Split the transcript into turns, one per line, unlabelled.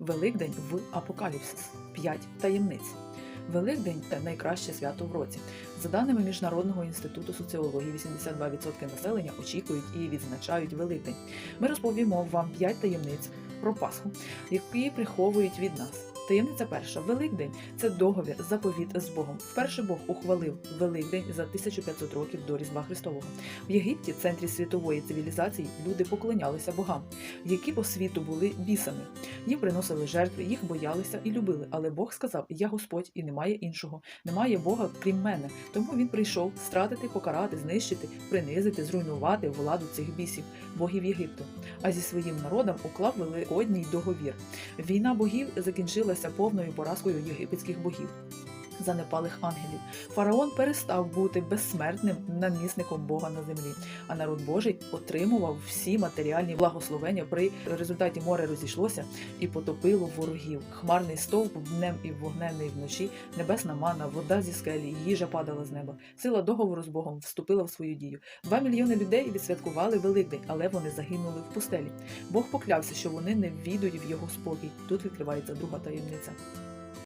Великдень в Апокаліпсис. П'ять таємниць. Великдень це найкраще свято в році. За даними Міжнародного інституту соціології, 82% населення очікують і відзначають Великдень. Ми розповімо вам п'ять таємниць про Пасху, які приховують від нас. Таємниця перша Великдень це договір, заповіт з Богом. Вперше Бог ухвалив Великдень за 1500 років до Різдва Христового. В Єгипті, центрі світової цивілізації, люди поклонялися богам, які по світу були бісами. Їм приносили жертви, їх боялися і любили. Але Бог сказав: Я Господь і немає іншого, немає Бога крім мене. Тому він прийшов стратити, покарати, знищити, принизити, зруйнувати владу цих бісів, богів Єгипту. А зі своїм народом уклав великодній договір. Війна богів закінчилася повною поразкою єгипетських богів. Занепалих ангелів. Фараон перестав бути безсмертним намісником Бога на землі, а народ Божий отримував всі матеріальні благословення. При результаті море розійшлося і потопило ворогів. Хмарний стовп днем і вогненний вночі, небесна мана, вода зі скелі, їжа падала з неба. Сила договору з Богом вступила в свою дію. Два мільйони людей відсвяткували Великдень, але вони загинули в пустелі. Бог поклявся, що вони не війдуть в його спокій. Тут відкривається друга таємниця.